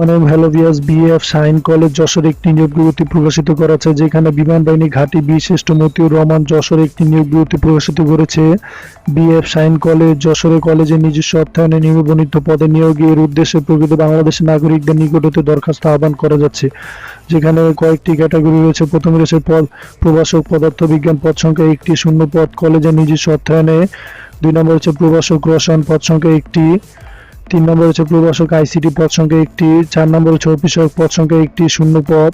অনেক hello BF সাইন college Jessore একটি নিয়োগ বিজ্ঞপ্তি প্রকাশিত করেছে, যেখানে বিমান বাহিনী ঘাঁটি বিশিষ্ট মতিউর রহমান যশোর একটি নিয়োগ বিজ্ঞপ্তি প্রকাশিত করেছে। বিএফ সাইন কলেজ যশোরে কলেজের নিজস্ব অর্থায়নে নিবন্ধিত পদে নিয়োগের উদ্দেশ্যে প্রকৃত বাংলাদেশের নাগরিকদের নিকট দরখাস্ত আহ্বান করা যাচ্ছে। যেখানে কয়েকটি ক্যাটাগরি রয়েছে। প্রথমে রয়েছে পদ, প্রভাষক পদার্থবিজ্ঞান পদ সংখ্যা একটি, শূন্য পদ কলেজের নিজস্ব অর্থায়নে। দুই নম্বর হচ্ছে প্রভাষক রসায়ন পদ সংখ্যা একটি। তিন নম্বর হচ্ছে প্রভাষক আইসিটি পদ সংখ্যা একটি, চার নম্বর হচ্ছে অফিসক পদ সংখ্যা একটি শূন্য পদ।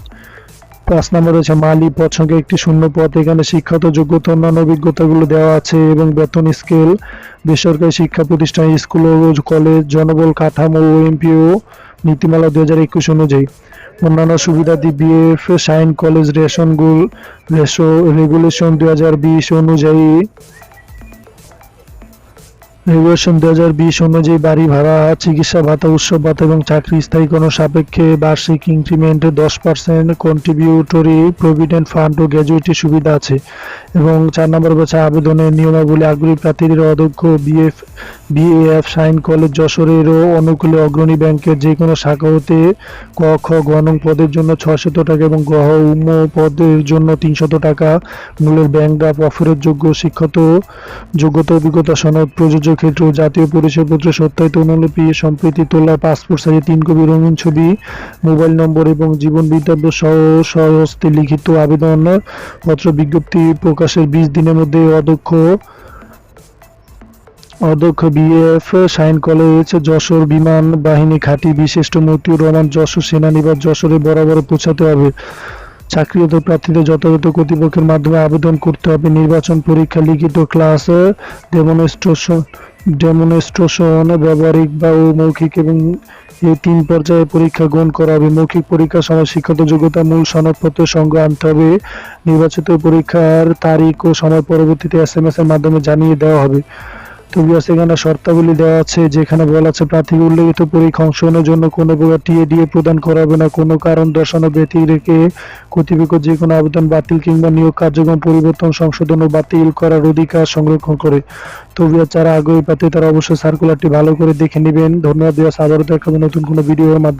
পাঁচ নম্বর হচ্ছে মালি পদ সংখ্যা একটি শূন্য পদ। এখানে শিক্ষাগত যোগ্যতা, অন্যান্য অভিজ্ঞতাগুলো দেওয়া আছে এবং বেতন স্কেল, বেসরকারি শিক্ষা প্রতিষ্ঠান, স্কুল ও কলেজ, জনবল কাঠামো ও এমপিও, নীতিমালা দু হাজার একুশ অনুযায়ী। অন্যান্য সুবিধাদি বিএফ সাইন, কলেজ রেশন গুল রেশো, রেগুলেশন দু হাজার বিশ অনুযায়ী। রেগুলেশন দু হাজার বিশ অনুযায়ী বাড়ি ভাড়া, চিকিৎসা ভাতা, উৎসব ভাতা এবং চাকরি স্থায়ীকরণ সাপেক্ষে বার্ষিক ইনক্রিমেন্টে দশ পার্সেন্ট কন্ট্রিবিউটরি প্রভিডেন্ট ফান্ড ও গ্র্যাজুইটি সুবিধা আছে এবং চার নম্বর বছর আবেদনের নিয়মাবলী। আগ্রহী প্রার্থীদের অধ্যক্ষ, বিএফ, বিএএফ, সাইন কলেজ, যশোরেরও অনুকূলে অগ্রণী ব্যাংকের যে কোনো শাখা হতে ক, খ গণং পদের জন্য ছশত টাকা এবং গহ উম পদের জন্য তিনশত টাকা। মূল্যের ব্যাংক ড্রাফট অফারের যোগ্য শিক্ষত যোগ্যতা, অভিজ্ঞতা, সনদ, প্রযোজ্য ক্ষেত্র জাতীয় পরিচয়পত্র সত্যায়িত অনুলিপি সম্প্রতি তোলা পাসপোর্ট সাইজে তিন কপি রঙিন ছবি, মোবাইল নম্বর এবং জীবন বিদ্যাব্য সহ সহস্তে লিখিত আবেদন, পত্র বিজ্ঞপ্তি প্রকাশের বিশ দিনের মধ্যে অধ্যক্ষ অধ্যক্ষ বিএফ সাইন কলেজ, যশোর বিমান বাহিনী ঘাঁটি বিশিষ্ট মতিউর রহমান, যশোর সেনানিবাস, যশোরে বরাবর পৌঁছাতে হবে। চাকরিরত প্রার্থীদের যথাযথ কর্তৃপক্ষের মাধ্যমে আবেদন করতে হবে। নির্বাচন পরীক্ষা লিখিত ক্লাস ডেমনস্ট্রেশন ডেমনস্ট্রেশন ব্যবহারিক বা ও মৌখিক এবং এই তিন পর্যায়ে পরীক্ষা গ্রহণ করা হবে। মৌখিক পরীক্ষার সময়, শিক্ষাগত যোগ্যতা, মূল সনদপত্র সঙ্গে আনতে হবে। নির্বাচিত পরীক্ষার তারিখ ও সময় পরবর্তীতে এস এম এস এর মাধ্যমে জানিয়ে দেওয়া হবে। তো বিয়াস এখানে শর্তাবলী দেওয়া আছে, যেখানে বলা আছে প্রার্থীকে উল্লেখিত পরীক্ষা অংশগ্রহণের জন্য কোনো প্রকার টিএডিএ প্রদান করা হবে না। কোনো কারণ দর্শানো ব্যতি রেখে কর্তৃপক্ষ যে কোনো আবেদন বাতিল কিংবা নিয়োগ কার্যক্রম পরিবর্তন, সংশোধন ও বাতিল করার অধিকার সংরক্ষণ করে। তো যারা আগ্রহী প্রার্থী, তারা অবশ্যই সার্কুলারটি ভালো করে দেখে নেবেন। ধন্যবাদ বিয়াস আবারও নতুন কোনো ভিডিওর মাধ্যমে।